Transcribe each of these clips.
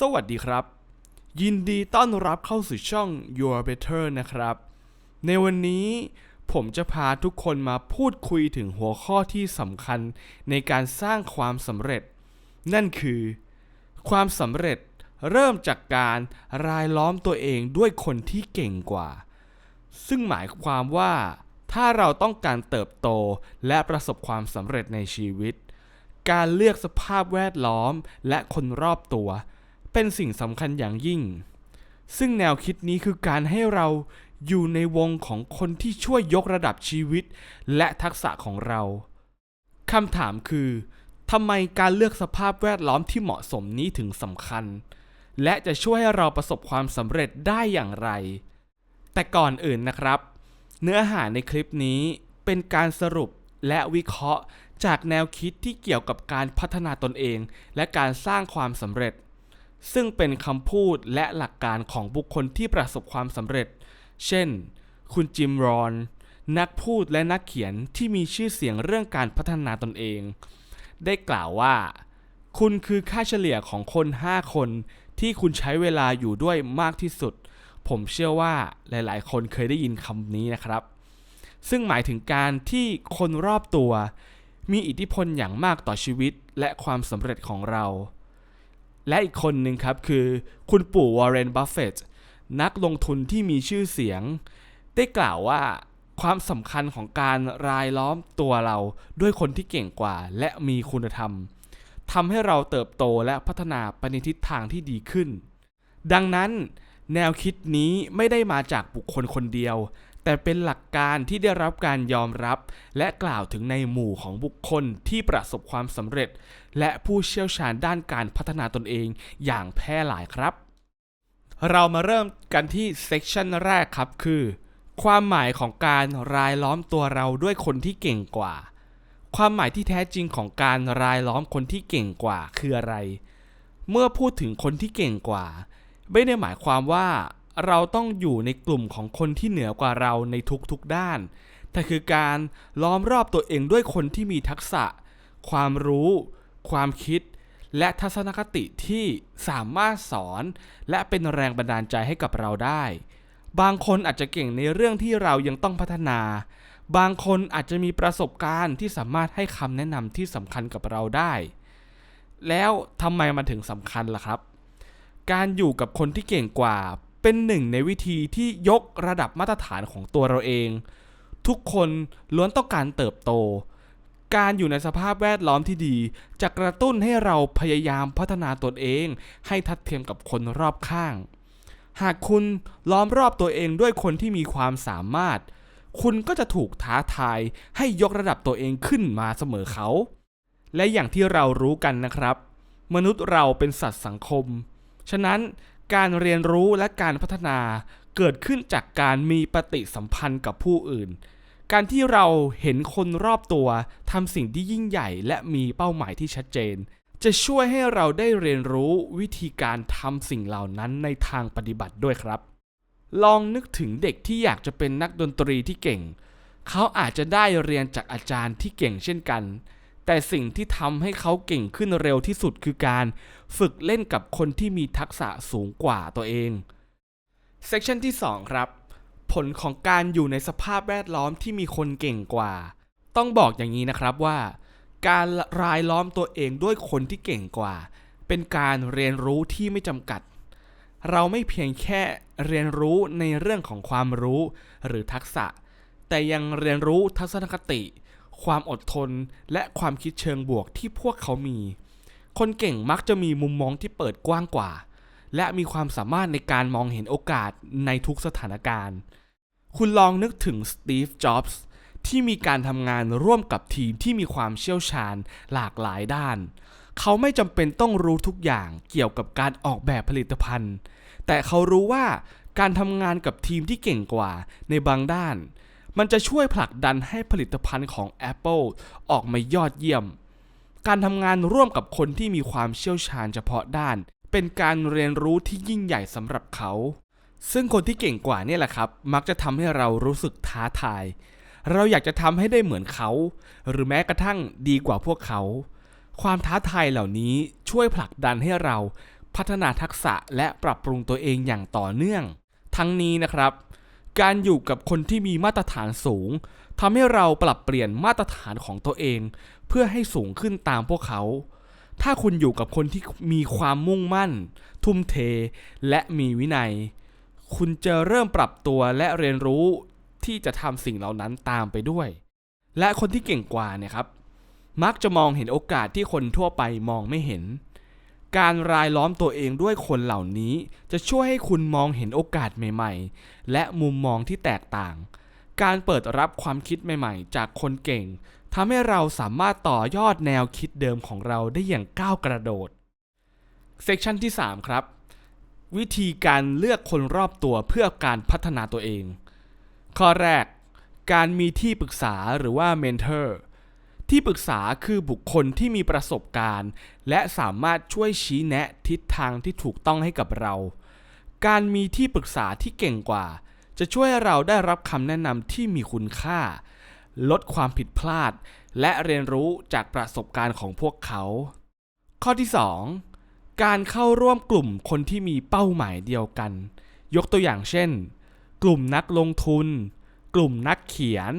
สวัสดีครับ ยินดีต้อนรับเข้าสู่ช่อง Your Better นะครับ ในวันนี้ผมจะพาทุกคนมาพูดคุยถึงหัวข้อที่สำคัญในการสร้างความสำเร็จ นั่นคือ ความสำเร็จเริ่มจากการรายล้อมตัวเองด้วยคนที่เก่งกว่า ซึ่งหมายความว่า ถ้าเราต้องการเติบโตและประสบความสำเร็จในชีวิต การเลือกสภาพแวดล้อมและคนรอบตัว เป็นสิ่งสำคัญอย่างยิ่ง ซึ่งแนวคิดนี้คือการให้เราอยู่ในวงของคนที่ช่วยยกระดับชีวิต และทักษะของเราคำถามคือทำไมการเลือกสภาพแวดล้อมที่เหมาะสมนี้ถึงสำคัญ และจะช่วยให้เราประสบความสำเร็จได้อย่างไร แต่ก่อนอื่นนะครับ เนื้อหาในคลิปนี้เป็นการสรุปและวิเคราะห์จากแนวคิดที่เกี่ยวกับการพัฒนาตนเอง และการสร้างความสำเร็จ ซึ่งเป็นคำพูดและหลักการของบุคคลที่ประสบความสำเร็จ เช่น คุณจิมรอน นักพูดและนักเขียนที่มีชื่อเสียงเรื่องการพัฒนาตนเอง ได้กล่าวว่า คุณคือค่าเฉลี่ยของคน 5 คนที่คุณใช้เวลาอยู่ด้วยมากที่สุด ผมเชื่อว่าหลาย ๆ คนเคยได้ยินคำนี้นะครับ ซึ่งหมายถึงการที่คนรอบตัว มีอิทธิพลอย่างมากต่อชีวิตและความสำเร็จของเรา และอีกคนหนึ่งครับคือคุณปู่วอร์เรนบัฟเฟตต์นักลงทุนที่มีชื่อเสียง ได้กล่าวว่าความสำคัญของการรายล้อมตัวเราด้วยคนที่เก่งกว่า และมีคุณธรรมทำให้เราเติบโตและพัฒนาไปในทิศทางที่ดีขึ้น ดังนั้น แนวคิดนี้ไม่ได้มาจากบุคคลคนเดียว แต่เป็นหลักการที่ได้รับการยอมรับ และกล่าวถึงในหมู่ของบุคคลที่ประสบความสำเร็จ และผู้เชี่ยวชาญด้านการพัฒนาตนเองอย่างแพร่หลายครับ เรามาเริ่มกันที่เซกชันแรกครับคือ ความหมายของการรายล้อมตัวเราด้วยคนที่เก่งกว่า ความหมายที่แท้จริงของการรายล้อมคนที่เก่งกว่าคืออะไร เมื่อพูดถึงคนที่เก่งกว่า ไม่ได้หมายความว่า เราต้องอยู่ในกลุ่มของคนที่เหนือกว่าเราในทุกๆด้าน แต่คือการล้อมรอบตัวเองด้วยคนที่มีทักษะ ความรู้ ความคิด และทัศนคติที่สามารถสอน และเป็นแรงบันดาลใจให้กับเราได้ บางคนอาจจะเก่งในเรื่องที่เรายังต้องพัฒนา บางคนอาจจะมีประสบการณ์ที่สามารถให้คำแนะนำที่สำคัญกับเราได้ แล้วทำไมมันถึงสำคัญล่ะครับการอยู่กับคนที่เก่งกว่า เป็นหนึ่งในวิธีที่ยกระดับมาตรฐานของตัวเราเอง ทุกคนล้วนต้องการเติบโต การอยู่ในสภาพแวดล้อมที่ดี จะกระตุ้นให้เราพยายามพัฒนาตนเอง ให้ทัดเทียมกับคนรอบข้าง หากคุณล้อมรอบตัวเองด้วยคนที่มีความสามารถ คุณก็จะถูกท้าทายให้ยกระดับตัวเองขึ้นมาเสมอเขา และอย่างที่เรารู้กันนะครับ มนุษย์เราเป็นสัตว์สังคม ฉะนั้น การเรียนรู้และการพัฒนาเกิดขึ้นจากการมีปฏิสัมพันธ์กับผู้อื่น การที่เราเห็นคนรอบตัวทำสิ่งที่ยิ่งใหญ่และมีเป้าหมายที่ชัดเจน จะช่วยให้เราได้เรียนรู้วิธีการทำสิ่งเหล่านั้นในทางปฏิบัติด้วยครับ ลองนึกถึงเด็กที่อยากจะเป็นนักดนตรีที่เก่ง เขาอาจจะได้เรียนจากอาจารย์ที่เก่งเช่นกัน แต่สิ่งที่ทำให้เขาเก่งขึ้นเร็วที่สุดคือการฝึกเล่นกับคนที่มีทักษะสูงกว่าตัวเอง เซกชันที่ 2 ครับ ผลของการอยู่ในสภาพแวดล้อมที่มีคนเก่งกว่า ต้องบอกอย่างนี้นะครับว่า การรายล้อมตัวเองด้วยคนที่เก่งกว่า เป็นการเรียนรู้ที่ไม่จำกัด เราไม่เพียงแค่เรียนรู้ในเรื่องของความรู้หรือทักษะ แต่ยังเรียนรู้ทัศนคติ ความอดทน และความคิดเชิงบวกที่พวกเขามี คนเก่งมักจะมีมุมมองที่เปิดกว้างกว่า และมีความสามารถในการมองเห็นโอกาสในทุกสถานการณ์ คุณลองนึกถึงสตีฟ จ็อบส์ที่มีการทำงานร่วมกับทีมที่มีความเชี่ยวชาญหลากหลายด้าน เขาไม่จำเป็นต้องรู้ทุกอย่างเกี่ยวกับการออกแบบผลิตภัณฑ์ แต่เขารู้ว่าการทำงานกับทีมที่เก่งกว่าในบางด้าน มันจะช่วยผลักดันให้ผลิตภัณฑ์ของ Apple ออกมายอดเยี่ยม การทำงานร่วมกับคนที่มีความเชี่ยวชาญเฉพาะด้าน เป็นการเรียนรู้ที่ยิ่งใหญ่สำหรับเขา ซึ่งคนที่เก่งกว่านี่แหละครับ มักจะทำให้เรารู้สึกท้าทาย เราอยากจะทำให้ได้เหมือนเขา หรือแม้กระทั่งดีกว่าพวกเขา ความท้าทายเหล่านี้ช่วยผลักดันให้เราพัฒนาทักษะและปรับปรุงตัวเองอย่างต่อเนื่อง ทั้งนี้นะครับ การอยู่กับคนที่มีมาตรฐานสูงทำให้เราปรับเปลี่ยนมาตรฐานของตัวเอง เพื่อให้สูงขึ้นตามพวกเขา ถ้าคุณอยู่กับคนที่มีความมุ่งมั่น ทุ่มเท และมีวินัย คุณจะเริ่มปรับตัวและเรียนรู้ที่จะทำสิ่งเหล่านั้นตามไปด้วย และคนที่เก่งกว่าเนี่ยครับ มักจะมองเห็นโอกาสที่คนทั่วไปมองไม่เห็น การรายล้อมตัวเองด้วยคนเหล่านี้ จะช่วยให้คุณมองเห็นโอกาสใหม่ ๆ และมุมมองที่แตกต่าง การเปิดรับความคิดใหม่ ๆ จากคนเก่งทำให้เราสามารถต่อยอดแนวคิดเดิมของเราได้อย่างก้าวกระโดด เซกชันที่ 3 ครับ วิธีการเลือกคนรอบตัวเพื่อการพัฒนาตัวเอง ข้อแรก การมีที่ปรึกษาหรือว่าเมนเทอร์ ที่ปรึกษาคือบุคคลที่มีประสบการณ์ และสามารถช่วยชี้แนะทิศทางที่ถูกต้องให้กับเรา การมีที่ปรึกษาที่เก่งกว่า จะช่วยเราได้รับคำแนะนำที่มีคุณค่า ลดความผิดพลาด และเรียนรู้จากประสบการณ์ของพวกเขา ข้อที่ 2 การเข้าร่วมกลุ่มคนที่มีเป้าหมายเดียวกัน ยกตัวอย่างเช่น กลุ่มนักลงทุน กลุ่มนักเขียน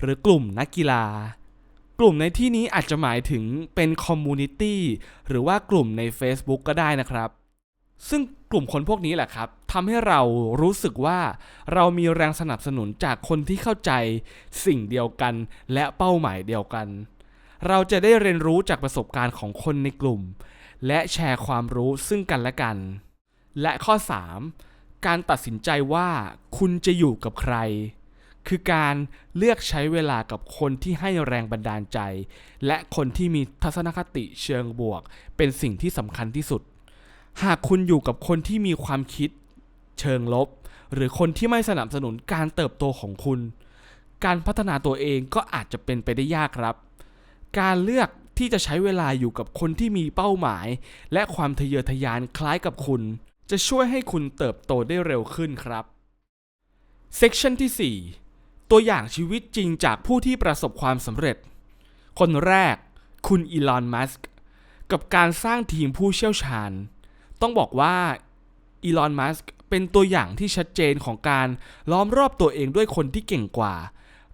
หรือกลุ่มนักกีฬา ลุ่มในที่นี้อาจจะหมายถึงเป็นคอมมูนิตี้หรือว่ากลุ่มใน Facebook ก็ได้นะครับ ซึ่งกลุ่มคนพวกนี้แหละครับทำให้เรารู้สึกว่าเรามีแรงสนับสนุนจากคนที่เข้าใจสิ่งเดียวกันและเป้าหมายเดียวกัน เราจะได้เรียนรู้จากประสบการณ์ของคนในกลุ่ม และแชร์ความรู้ซึ่งกันและกัน และข้อ 3 การตัดสินใจว่าคุณจะอยู่กับใคร คือการเลือกใช้เวลากับคนที่ให้แรงบันดาลใจ และคนที่มีทัศนคติเชิงบวก เป็นสิ่งที่สำคัญที่สุด หากคุณอยู่กับคนที่มีความคิดเชิงลบ หรือคนที่ไม่สนับสนุนการเติบโตของคุณ การพัฒนาตัวเองก็อาจจะเป็นไปได้ยากครับ การเลือกที่จะใช้เวลาอยู่กับคนที่มีเป้าหมาย และความทะเยอทะยานคล้ายกับคุณ จะช่วยให้คุณเติบโตได้เร็วขึ้นครับ เซกชันที่ 4 ตัวอย่างชีวิตจริงจากผู้ที่ประสบความสำเร็จ คนแรกคุณอีลอนมัสก์กับการสร้างทีมผู้เชี่ยวชาญ ต้องบอกว่าอีลอนมัสก์เป็นตัวอย่างที่ชัดเจนของการล้อมรอบตัวเองด้วยคนที่เก่งกว่า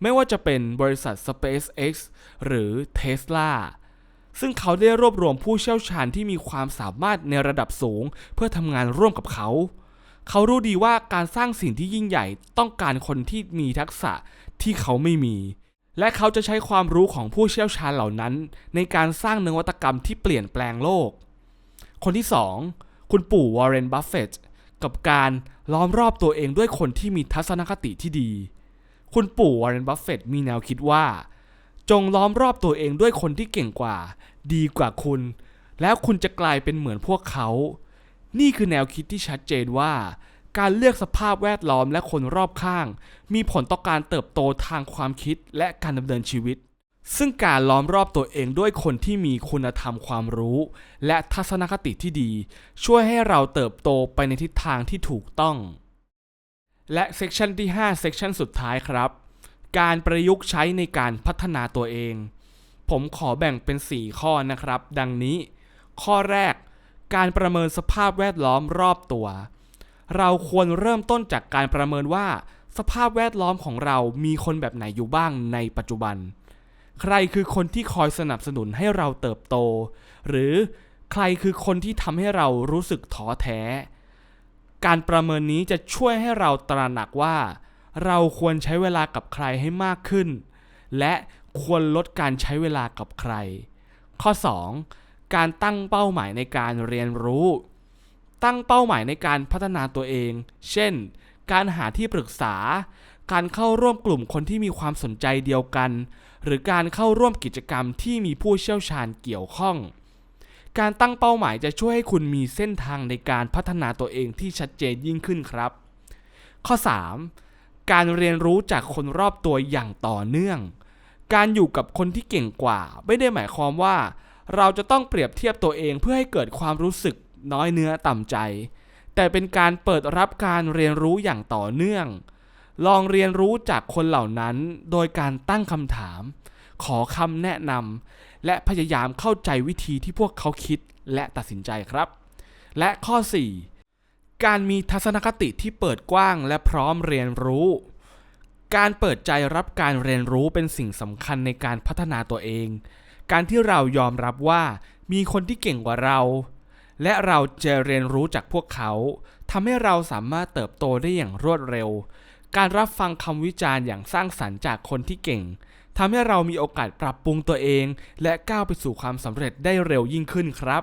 ไม่ว่าจะเป็นบริษัท SpaceX หรือ Tesla ซึ่งเขาได้รวบรวมผู้เชี่ยวชาญที่มีความสามารถในระดับสูง เพื่อทำงานร่วมกับเขา เขารู้ดีว่าการสร้างสิ่งที่ยิ่งใหญ่ต้องการคนที่มีทักษะที่เขาไม่มี และเขาจะใช้ความรู้ของผู้เชี่ยวชาญเหล่านั้น ในการสร้างนวัตกรรมที่เปลี่ยนแปลงโลก คนที่ 2 คุณปู่วอร์เรนบัฟเฟตต์กับการล้อมรอบตัวเองด้วยคนที่มีทัศนคติที่ดี คุณปู่วอร์เรนบัฟเฟตต์มีแนวคิดว่า จงล้อมรอบตัวเองด้วยคนที่เก่งกว่า ดีกว่าคุณ แล้วคุณจะกลายเป็นเหมือนพวกเขา นี่คือแนวคิดที่ชัดเจนว่า การเลือกสภาพแวดล้อมและคนรอบข้าง มีผลต่อการเติบโตทางความคิดและการดำเนินชีวิต ซึ่งการล้อมรอบตัวเองด้วยคนที่มีคุณธรรมความรู้ และทัศนคติที่ดี ช่วยให้เราเติบโตไปในทิศทางที่ถูกต้อง และเซกชันที่5เซกชันสุดท้ายครับ การประยุกต์ใช้ในการพัฒนาตัวเอง ผมขอแบ่งเป็น 4 ข้อนะครับ ดังนี้ ข้อแรก การประเมินสภาพแวดล้อมรอบตัว เราควรเริ่มต้นจากการประเมินว่า สภาพแวดล้อมของเรามีคนแบบไหนอยู่บ้างในปัจจุบัน ใครคือคนที่คอยสนับสนุนให้เราเติบโต หรือใครคือคนที่ทำให้เรารู้สึกท้อแท้ การประเมินนี้จะช่วยให้เราตระหนักว่า เราควรใช้เวลากับใครให้มากขึ้น และควรลดการใช้เวลากับใคร ข้อ 2. การตั้งเป้าหมายในการเรียนรู้ ตั้งเป้าหมายในการพัฒนาตัวเอง เช่น การหาที่ปรึกษา การเข้าร่วมกลุ่มคนที่มีความสนใจเดียวกัน หรือการเข้าร่วมกิจกรรมที่มีผู้เชี่ยวชาญเกี่ยวข้อง การตั้งเป้าหมายจะช่วยให้คุณมีเส้นทางในการพัฒนาตัวเองที่ชัดเจนยิ่งขึ้นครับ ข้อ 3. การเรียนรู้จากคนรอบตัวอย่างต่อเนื่อง การอยู่กับคนที่เก่งกว่า ไม่ได้หมายความว่า เราจะต้องเปรียบเทียบตัวเองเพื่อให้เกิดความรู้สึกน้อยเนื้อต่ำใจ แต่เป็นการเปิดรับการเรียนรู้อย่างต่อเนื่อง ลองเรียนรู้จากคนเหล่านั้น โดยการตั้งคำถาม ขอคำแนะนำและพยายามเข้าใจวิธีที่พวกเขาคิดและตัดสินใจครับ และข้อ 4 การมีทัศนคติที่เปิดกว้างและพร้อมเรียนรู้ การเปิดใจรับการเรียนรู้เป็นสิ่งสำคัญในการพัฒนาตัวเอง การที่เรายอมรับว่ามีคนที่เก่งกว่าเรา และเราจะเรียนรู้จากพวกเขาทำให้เราสามารถเติบโตได้อย่างรวดเร็ว การรับฟังคำวิจารณ์อย่างสร้างสรรค์จากคนที่เก่งทำให้เรามีโอกาสปรับปรุงตัวเอง และก้าวไปสู่ความสำเร็จได้เร็วยิ่งขึ้นครับ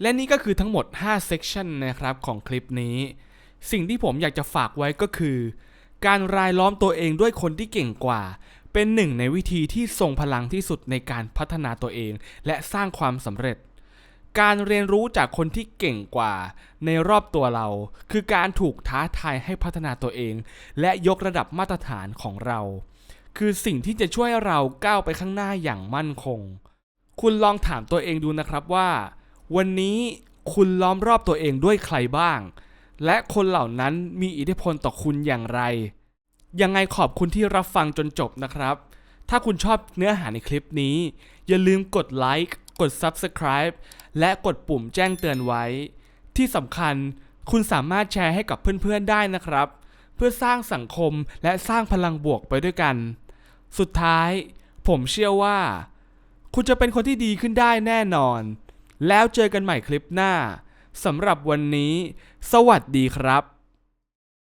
และนี่ก็คือทั้งหมด 5 section นะครับของคลิปนี้ สิ่งที่ผมอยากจะฝากไว้ก็คือ การรายล้อมตัวเองด้วยคนที่เก่งกว่า เป็นหนึ่งในวิธีที่ทรงพลังที่สุดในการพัฒนาตัวเอง และสร้างความสำเร็จ การเรียนรู้จากคนที่เก่งกว่าในรอบตัวเรา คือการถูกท้าทายให้พัฒนาตัวเอง และยกระดับมาตรฐานของเรา คือสิ่งที่จะช่วยเราก้าวไปข้างหน้าอย่างมั่นคง คุณลองถามตัวเองดูนะครับว่า วันนี้คุณล้อมรอบตัวเองด้วยใครบ้าง และคนเหล่านั้นมีอิทธิพลต่อคุณอย่างไร ยังไงขอบคุณที่รับฟังจนจบนะครับ ถ้าคุณชอบเนื้อหาในคลิปนี้ อย่าลืมกดไลค์กด Subscribe และกดปุ่มแจ้งเตือนไว้ ที่สำคัญคุณสามารถแชร์ให้กับเพื่อนๆได้นะครับ เพื่อสร้างสังคมและสร้างพลังบวกไปด้วยกัน สุดท้าย ผมเชื่อว่า คุณจะเป็นคนที่ดีขึ้นได้แน่นอน แล้วเจอกันใหม่คลิปหน้าสำหรับวันนี้ สวัสดีครับ